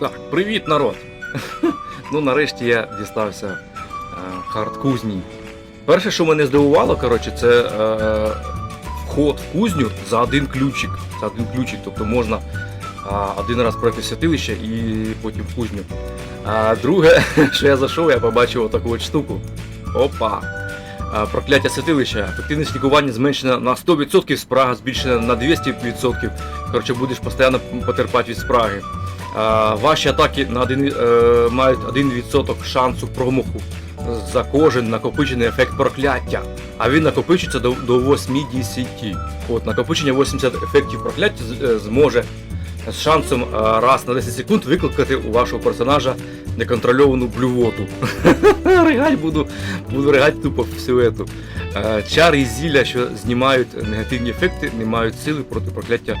Так, привіт, народ! ну, нарешті я дістався е, хард-кузні. Перше, що мене здивувало, коротше, це е, вход в кузню за один ключик. За один ключик, тобто можна е, один раз пройти святилище і потім в кузню. А друге, що я зайшов, я побачив отаку от штуку. Опа! Е, Прокляття святилища. Ефективність лікування зменшена на 100%, спрага збільшена на 200%. Коротше, будеш постійно потерпати від спраги. Ваші атаки на один, е, мають 1% шансу промаху за кожен накопичений ефект прокляття. А він накопичується до, до 80. От, накопичення 80 ефектів прокляття е, зможе з шансом е, раз на 10 секунд викликати у вашого персонажа неконтрольовану блювоту. Ригать буду, буду ригать тупо всю Чари і зілля, що знімають негативні ефекти, не мають сили проти прокляття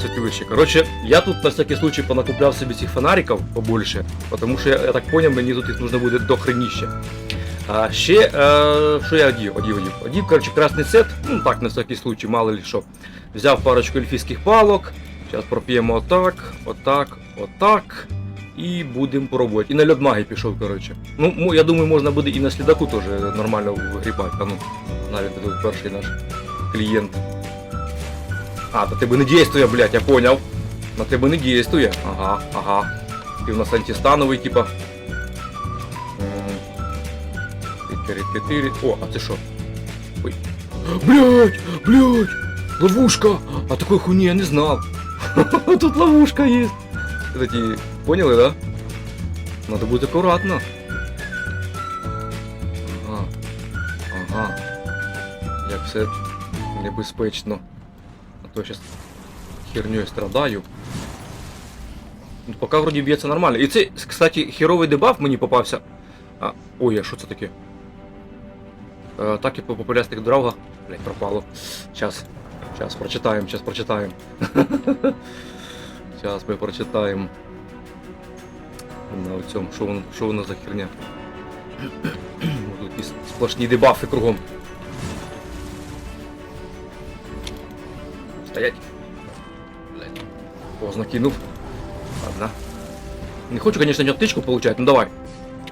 святилище. Коротше, я тут на всякий случай понакупляв собі цих фонариків побольше, тому що я, так поняв, мені тут їх нужно буде до хренища. А ще, е, що я одів, одів, одів. Одів, коротше, красний сет, ну так, на всякий случай, мало ли що. Взяв парочку ельфійських палок, зараз проп'ємо отак, отак, отак. І будемо пробувати. І на льодмаги пішов, коротше. Ну, я думаю, можна буде і на слідаку теж нормально вигрібати. А ну, навіть тут перший наш клієнт. А, на тебе не действує, блядь, я понял. На тебе не действує. Ага, ага. Ти у нас антистановий, типа. О, а це що? Ой. Блядь, блядь, ловушка. А такой хуйни я не знал. Тут ловушка есть. Кстати, поняли, да? Надо будет аккуратно. Ага. Ага. Як все небезпечно. То я сейчас херней страдаю. Ну, пока вроде б'ється нормально. І це, кстати, херовий дебаф мені попався. А, ой, а що це таке? Е, Атаки по популястих драугах. Блять, пропало. Сейчас. Сейчас прочитаем, сейчас прочитаем. Сейчас ми прочитаємо. На цьому, що воно, що воно за херня. Тут сплошні дебафи кругом. Стоять. Блядь. Поздно кинув. Ладно. Не хочу, конечно, не птичку получать, ну давай.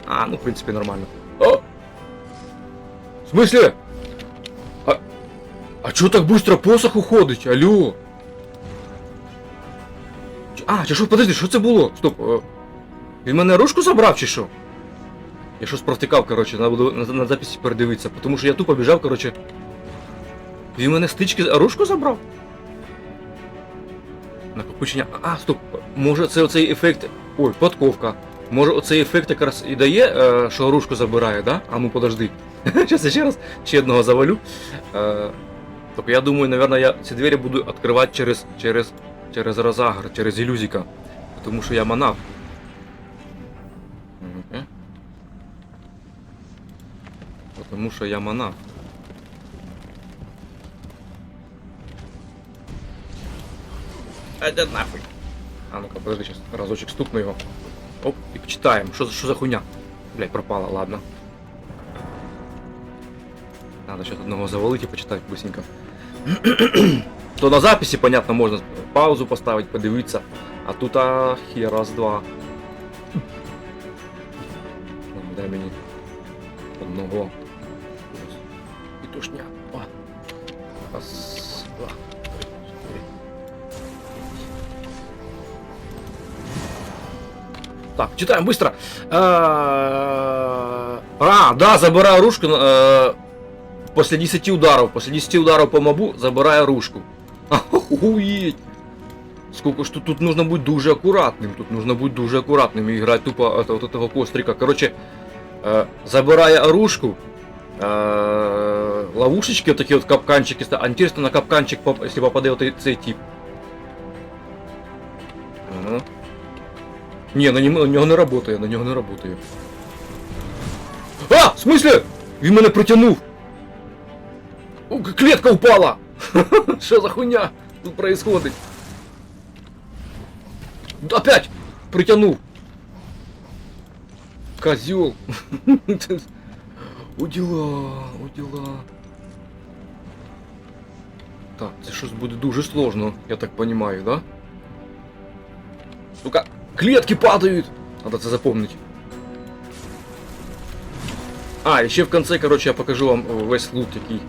А, ну, в принципе, нормально. О! В смысле? А, а чё так быстро посох уходить? Алло? Ч- А, чи що, подожди, що це було? Стоп. е, Він мене ручку забрав чи що? Я щось провтикав, короче, треба буде на, на записі передивитися, тому що я тупо біжав, короче. Він мене стички а ручку забрав? Накопичення. А, стоп. Може це оцей ефект. Ой, подковка. Може оцей ефект якраз і дає, е, що ручку забирає, да? А ну подожди. Зараз я ще раз ще одного завалю. Е, Тобто я думаю, наверное, я ці двері буду відкривати через, через, через розагр, через ілюзіка. Тому що я манав. Тому що я манав. А да нахуй. А ну-ка, подожди, сейчас разочек стукну его. Оп, и почитаем. Что, за- что за хуйня? Блять, пропала, ладно. Надо сейчас одного завалить и почитать быстренько. То на записи, понятно, можно паузу поставить, подивиться. А тут а, хер раз-два. читаем быстро. А, А, да, забираю ружку. э, После 10 ударов. После 10 ударов по мобу забираю ружку. Охуеть. Сколько ж тут, тут нужно быть дуже аккуратным. Тут нужно быть дуже аккуратным и играть тупо от, от этого кострика. Короче, э, забирая оружку, э, ловушечки, вот такие вот капканчики. ста- А интересно, на капканчик, поп- если попаде вот цей тип. Не, на нього, на нього не работає, на нього не работає. А! В смысле? Він мене притягнув! О, к- Клетка упала! Що за хуйня тут происходит? Опять! Притягнув! Козел! У діла, у діла. Так, це щось буде дуже сложно, я так понимаю, да? Сука! Клетки падают! Надо це запомнить. А, і ще в конце, короче, я покажу вам весь лут, який,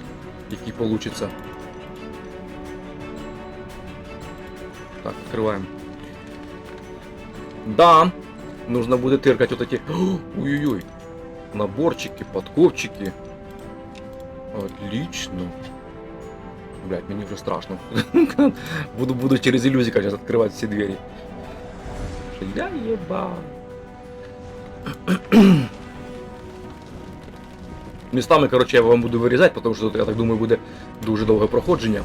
який получится. Так, открываем. Да, нужно будет тыркать вот эти... Ой-ой-ой. Наборчики, подковчики. Отлично. Блять, мне уже страшно. буду, буду через иллюзика сейчас открывать все двери. Я ебал. Містами, короче, я вам буду вирізати, тому що тут, я так думаю, буде дуже довге проходження.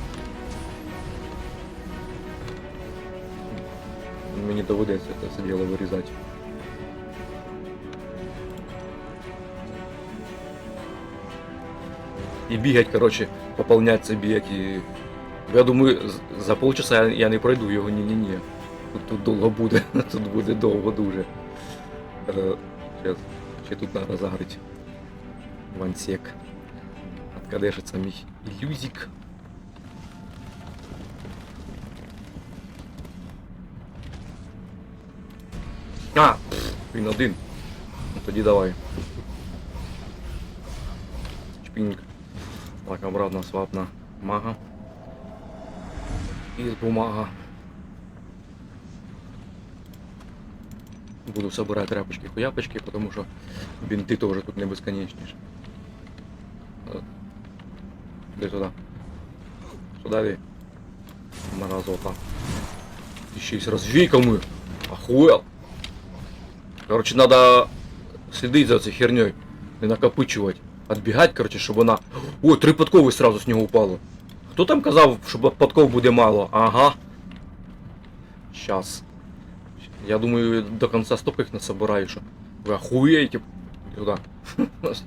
Мені доведеться це все діло вирізати. І бігать, короче, пополнять це бігать і. Я думаю, за полчаса я не пройду його, ні-ні-ні. Тут, довго буде, тут буде довго дуже. Е, Сейчас, ще тут треба загрити. Вансек. Откадешится мій ілюзик. А, він один. Ну, тоді давай. Чпіньк. Так, обратно свап на мага. І бумага. Буду собирать тряпочки, хуяпочки, потому что бинты тоже тут не бесконечнейшие. Вот. Иди сюда. Сюда иди. Мразота. Еще и с развейками. Охуел. Короче, надо следить за этой херней. Не накопычивать. Отбегать, короче, чтобы она... Ой, три подкови сразу с него упало. Хто там казав, що подков буде мало? Ага. Щас. Я думаю, до конца столько их насобираю, что вы охуеете. Сюда.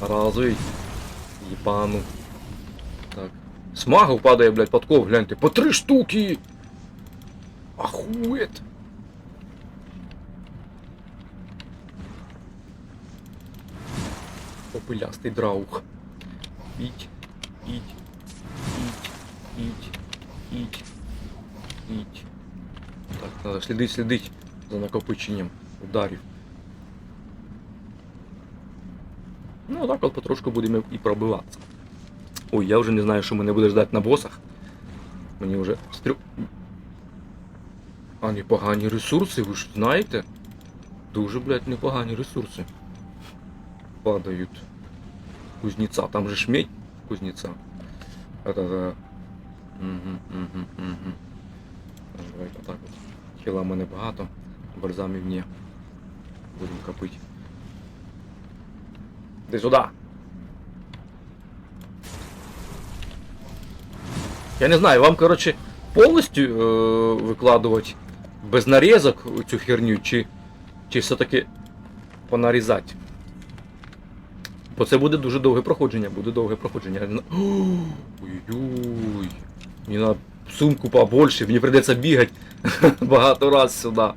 Разве. Ебану. Так. С магов падає, блядь, подков, гляньте. По три штуки! Охуеть! Попылястый драух. Ить, ить, ить, ить, ить, ить. Треба слідить, слідить за накопиченням ударів. Ну, так от потрошку будемо і пробиватися. Ой, я вже не знаю, що мене буде ждати на босах. Мені вже стрю... А непогані ресурси, ви ж знаєте? Дуже, блядь, непогані ресурси. Падають. Кузнеця, там же ж медь кузнеця. Это-то... Угу, угу, угу. Давайте так. Хіла в мене багато, бальзамів ні. Будемо копити. Іди сюди! Я не знаю, вам, короче, повністю е, викладувати без нарізок цю херню, чи, чи все-таки понарізати? Бо це буде дуже довге проходження, буде довге проходження. Я не зна- Ой-ой. Мені треба сумку побольше, мені придеться бігати багато раз сюди.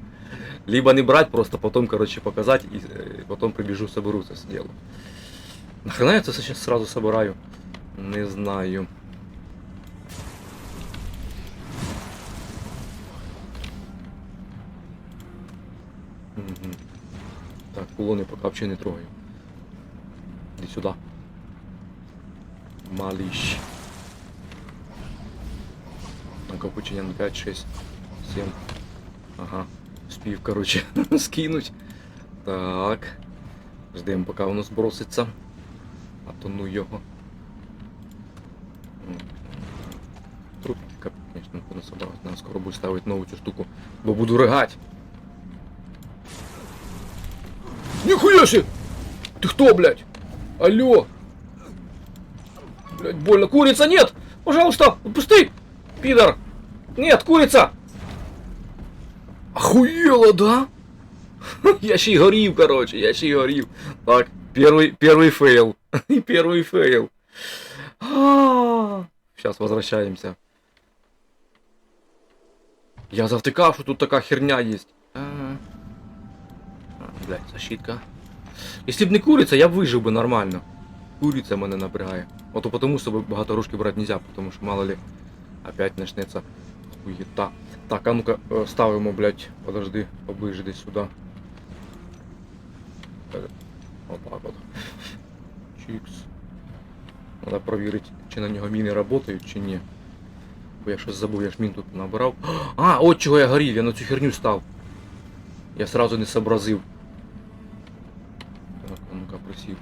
Либо не брать, просто потом, короче, показать, и э, потом прибежу, соберу это сделаю. Нахрена я это сейчас сразу собираю? Не знаю. Мгм. Так, кулони пока вообще не трогаю. Иди сюда. Малыш. Накопичення на 5, 6, 7. Ага. Спів, короче, скинуть. Так. Ждемо, поки воно зброситься. А то ну його. Кап, конечно, не собралась. Надо скоро буду ставити нову цю штуку. Бо буду ригать. Нихуя себе! Ты кто, блядь? Алло! Блядь, больно. Курица, нет! Пожалуйста, отпусти! Пидор! Нет, курица! Охуела, да? Я ще й горів, короче, я ще й горів. Так, первый, первый фейл. И первый фейл. Сейчас возвращаемся. Я завтикав, що тут така херня есть. А, Блять, защитка. Если б не куриця, я б вижив би нормально. Куриця мене напрягає. Ото потому, що багато рожки брати нельзя, потому що мало ли опять начнеться Хуєта. Так, а ну-ка, е, ставимо, блядь, подожди, поближе десь сюди. Е, Отак от. Чікс. Треба провірити, чи на нього міни працюють, чи ні. Бо я щось забув, я ж мін тут набирав. А, от чого я горів, я на цю херню став. Я сразу не сообразив. Так, а ну-ка присів.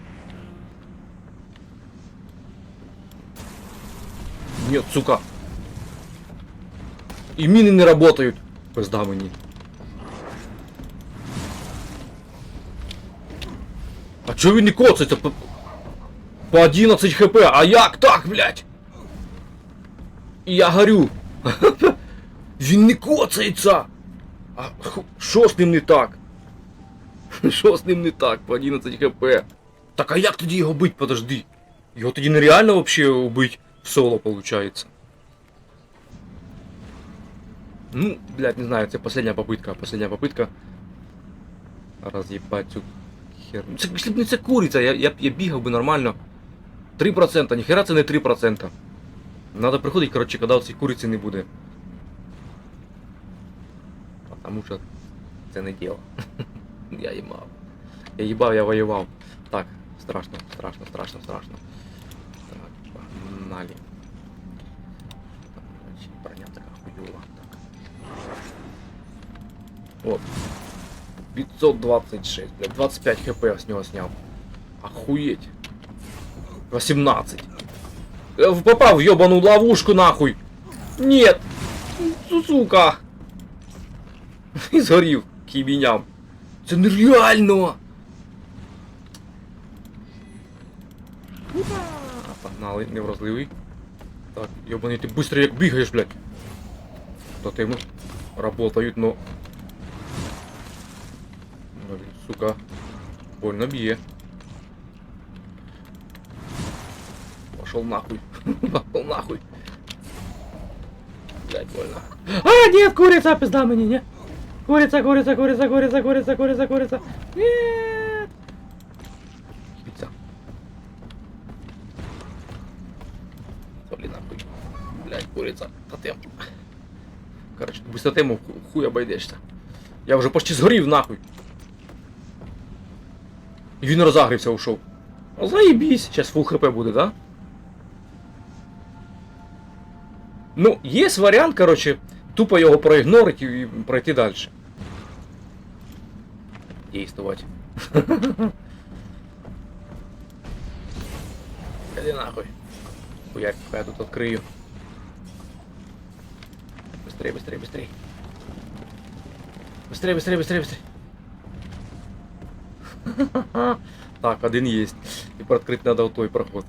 Нет, сука. И мины не работают. Пизда мені. А чого він не коцається? По, по 11 хп, а як так, блядь? Я горю. Він не коцається. А що з ним не так? Що з ним не так? По 11 хп. Так а як тоді його бить, подожди? Його тоді нереально вообще убить в соло получается. Ну, блядь, не знаю, це последня попытка, последня попытка. Разъебать цю херню. Це, якщо б не це куриця, я, я, б- я бігав би нормально. 3%, ніхера це не 3%. Надо приходить, коротше, коли цієї куриці не буде. Потому що це не діло. Я їбав. Я їбав, я воював. Так, страшно, страшно, страшно, страшно. Так, погнали. От. 526, блядь, 25 хп я с него снял. Охуеть. 18. Э, Попал в ебаную ловушку нахуй. Нет. Су- Сука. І згорів кібіням. Це нереально. Погнали, невразливий. Так, ебаний, ти быстро бігаєш, блядь. Тотеми работают, но... Сука. Больно бье. Пошел нахуй. Пошел нахуй. Блять, больно. А, нет, курица, пизда мені, не. Курица, курица, курица, курица, курица, курица, курица. Нет. Пицца. Блин, нахуй. Блять, курица. Тотем. Короче, без тотему хуй обойдешься. Я вже почти згорів нахуй. І він розагрився, ушов. Ну, заєбісь. Сейчас фул хп буде, да? Ну, є варіант, короче, тупо його проігнорити і пройти далі. Действовать. Иди нахуй. Хуяк, пока я тут открою. Быстрее, быстрее, быстрее. Быстрее, быстрее, быстрее, быстрее. Так, один есть. Тепер открыть надо той проход.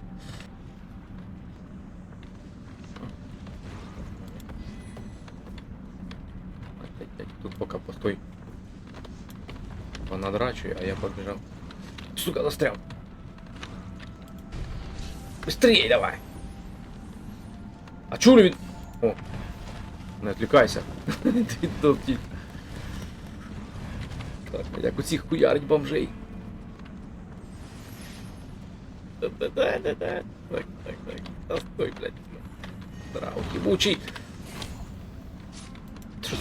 Опять, опять. Тут пока постой. Понадрачивай, а я побежал. Сука, застрял. Быстрее давай. А чё він? О. Не отвлекайся. Ти тут ті- Так, як усіх хуярить бомжей. Да-да-да-да-да. Так, так, так. Та стой, блядь. Здраво, ебучий.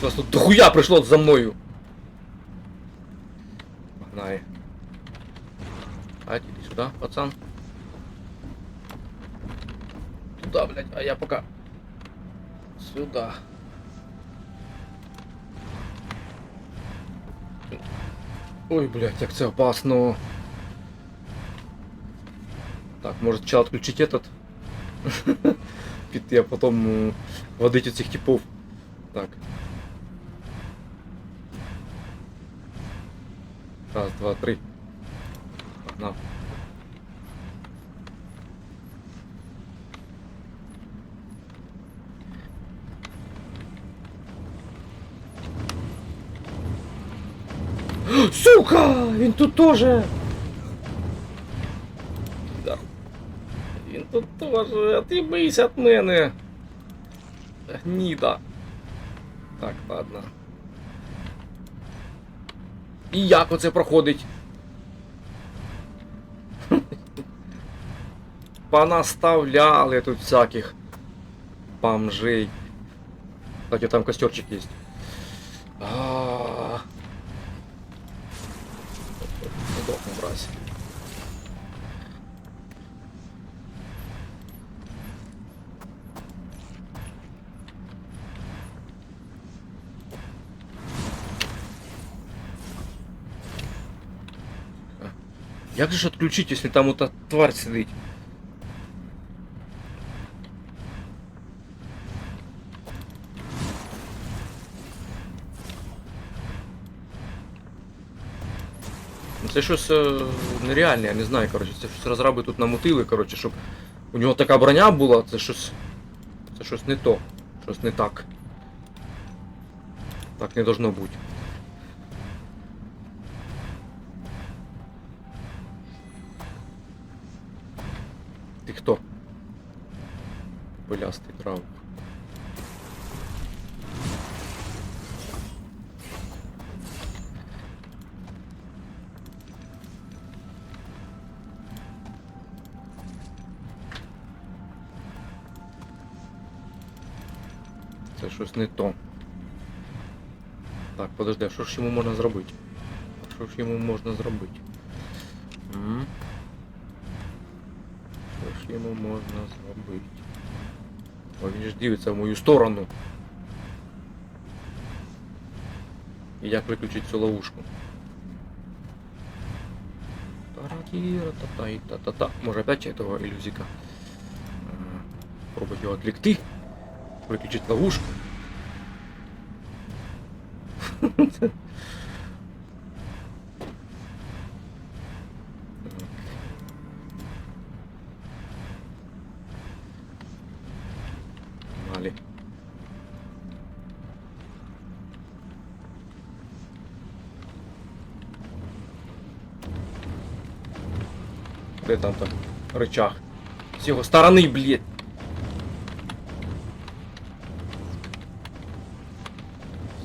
У вас тут дохуя прийшло за мною? Погнали. А, иди сюда, пацан. Туда, блядь, а я пока... Сюда. Ой, блядь, як це опасно. Так, может сначала отключить этот. А потом водить этих типов. Так. Раз, два, три. Погнал. Сука, він тут тоже. Тут теж, а бийся від мене. Гніда. Так, ладно. І як оце проходить? Понаставляли тут всяких бомжей. Кстати, там костерчик есть. А. Сдохну, мразь. А. Як же отключить, если там ота тварь сидить? Ну, Це щось е, нереальне, я не знаю, коротше. Це щось розраби тут намутили, коротше, щоб у нього така броня була, це щось. Це щось не то. Щось не так. Так не должно бути. Хто? Пилястий трав. Це щось не то. Так, подожди, а що ж йому можна зробити? Що ж йому можна зробити? М? Що ж можна зробити? О, він ж дивиться в мою сторону. І як виключити цю ловушку? Та-ра-ті-ра-та-та-і-та-та-та. Може опять этого иллюзика? А, Пробовать его отвлекти. Выключить ловушку. Де там там рычаг? С его стороны, блядь.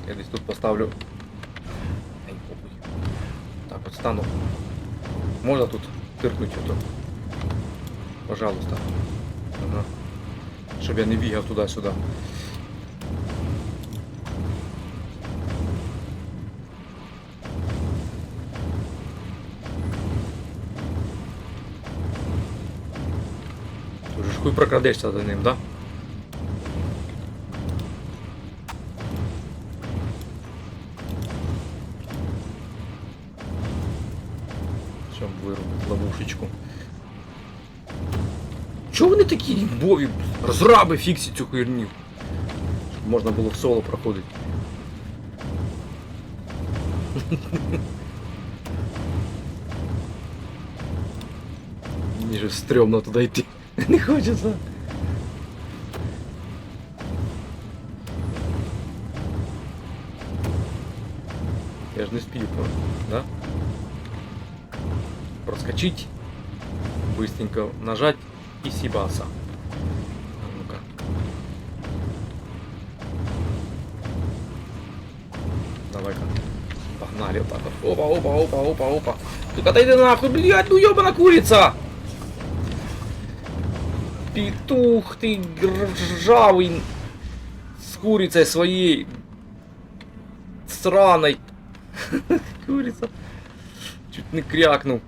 Я десь тут поставлю. Так, от стану. Можна тут тиркнути ото? Пожалуйста. Ага. Щоб я не бігав туди-сюди. Хуй прокрадешся за ним, да? Щоб виробити ловушечку. Чого вони такі бові? Розраби фіксі цю хуйню. Щоб можна було в соло проходити. Мені же стрьомно туди йти. Не хочеться. Я ж не спію, да? проскочить, быстренько нажать и сибаса. Давай-ка. Погнали вот так. Опа, опа, опа, опа, опа. Ты отойди нахуй, блядь, ну ёбана курица! Петух ты ржавый с курицей своей сраной. Курица. Чуть не крякнул.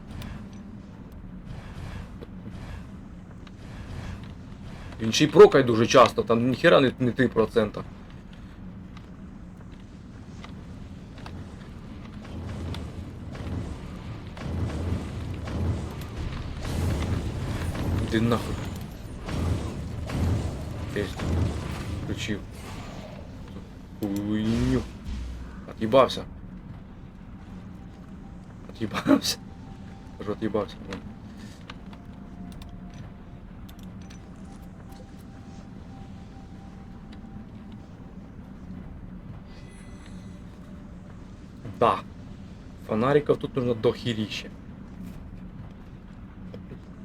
Він ще й прокає дуже часто, там ніхера не, не 3%. Іди нахуй. Єсть. Включив. Хуйню. От'їбався. От'їбався. Кажу, от'їбався. блин. Да. Фонариков тут нужно дохеріще.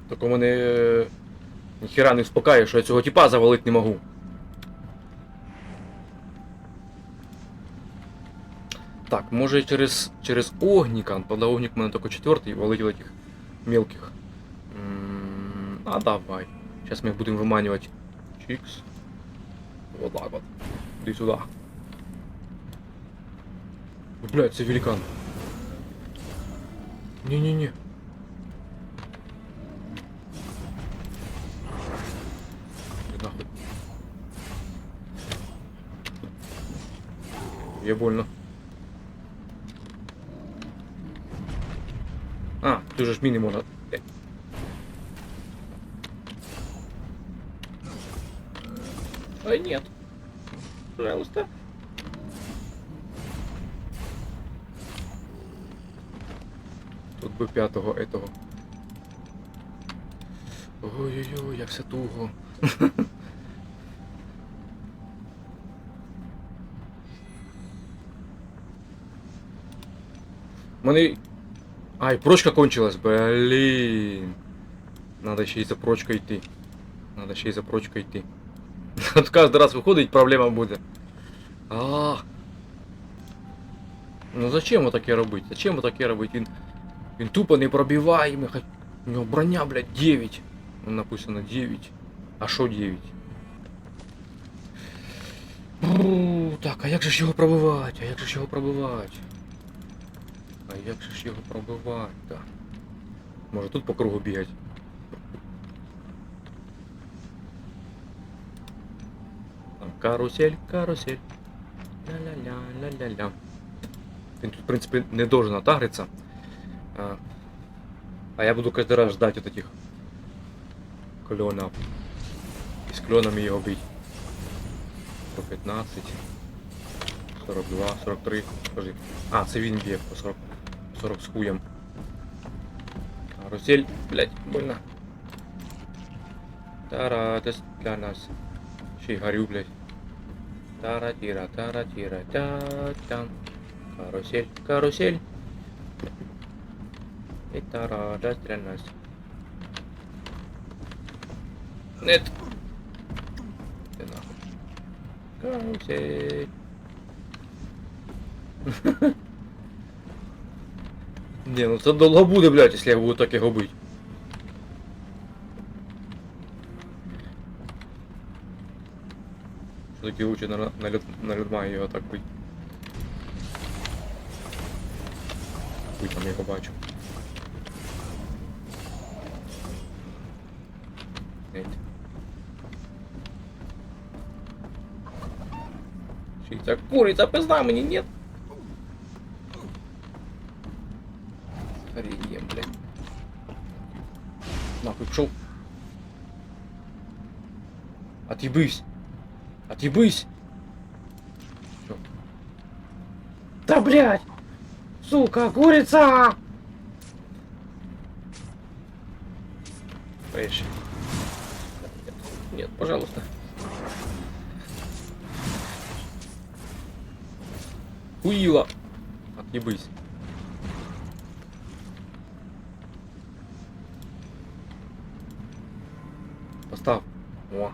Тільки мене е, ніхера не вспокає, що я цього типа завалити не можу. Так, може через, через огніка, правда огнік у мене тільки четвертий, валить этих мелких. М, А давай. Сейчас мы их будем выманивать. Чикс. Вот так вот. Иди сюда. Блядь, це великан. Не-не-не. Мне больно. А, тут же ж міни можна. Ай, нет. Пожалуйста. Тут би п'ятого этого. Ой-ой-ой, як все туго. мене... Ай, прочка кончилась, блін. Надо ще й за прочкою йти. Надо ще й за прочкою йти. От кожен раз виходить, проблема буде. А. Ну зачем отаке робити? Зачем отаке робити? Він, він тупо не пробиваємий. Хай- У нього броня, блядь, 9. Ну, написано 9. А що 9? Бру, Так, а як же ж його пробивати? А як же ж його пробивати? А як же ж його пробивати? Так. Може тут по кругу бігати? Карусель, карусель. Ля-ля-ля, ля-ля-ля. Він тут, в принципі, не должен отагриться. А, а я буду каждый раз ждать вот этих кленов. И с кленами его бить. 115, 42, 43. Скажи. А, це він б'є по 40, 40 з хуєм. Карусель, блять, больно. Тара, це для нас. Ще горю, блять. Тара-тира, тара-тира, та-там. Карусель, карусель. Тара, да, для нас. Нет. Ти нахуй. Карусель. Не, ну це довго буде, блядь, якщо я буду так його бити. Все-таки лучше на, на, люд, на людьма його так бити. Хуй там його бачу. Шица курица, пизда мені, нет. Отъебись. Отъебись. Всё. Да блядь! Сука, курица! Поешь. Нет, пожалуйста. Хуила. Отъебись. Поставь. О.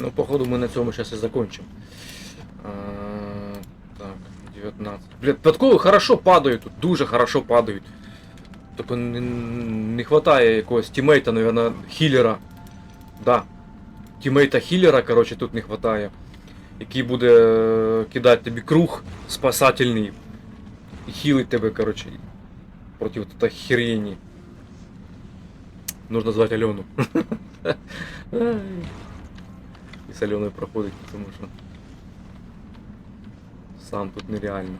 Ну, походу, мы на цьому сейчас и закончим. А, так, 19. Блядь, подкови хорошо падають тут, дуже хорошо падають. Тільки не, не хватає якогось тімейта, наверное, хілера. Да. Тімейта хілера, короче, тут не хватає. Який буде е, кидати тобі круг спасательний. І хілить тебе, короче. Проти вот этой херені. Нужно звати Алену. Аленою проходить, тому що сам тут нереально.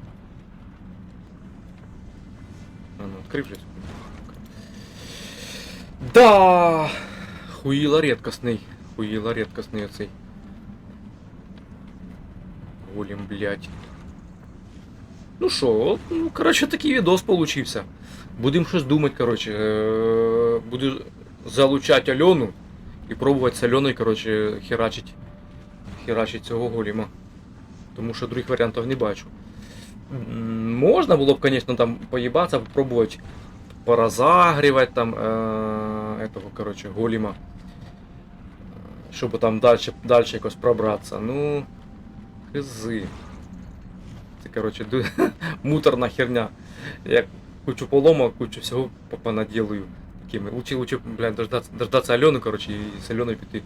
А ну, цю. Да! Хуїла рідкісний. Хуїла рідкісний оцей. Голем, блядь. Ну що, ну, коротше, такий відос получився. Будемо щось думати, коротше. е, Буду залучати Альону і пробувати з Альоною, коротше, херачить, херачить цього голема. Тому що других варіантів не бачу. Можна було б, звісно, там поїбатися, попробувати поразагрівати там е, этого, коротше, голема. Щоб там далі, далі якось пробратися. Ну, хизи. Це, коротше, ду- муторна херня. Я кучу поломок, кучу всього по- понаділую. Такими. Лучше, лучше, блядь, дождаться, дождаться Альони, коротше, і з Альоною піти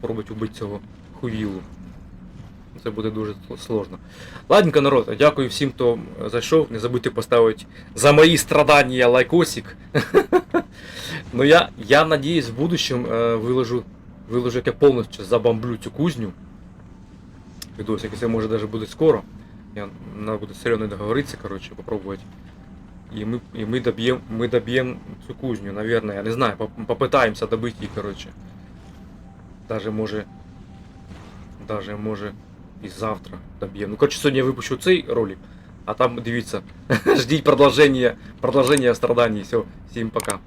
пробувати убити цього хуїлу. Це буде дуже сложно. Ладненько, народ, дякую всім, хто зайшов. Не забудьте поставити за мої страдання лайкосик. Ну я, я надіюсь, в будущем е, виложу, виложу, як я повністю забомблю цю кузню. Відосик, це може даже буде скоро. Я, надо буде Альоною договоритися, коротше, попробувати. І ми, і ми доб'ємо ми доб'єм цю кузню, наверное, я не знаю, поп- попитаємося добити її, коротше. Даже може. Даже може і завтра доб'ємо. Ну, коротше, сьогодні я випущу цей ролик, а там дивіться, ждіть продовження, продовження страданий. Все, всім пока.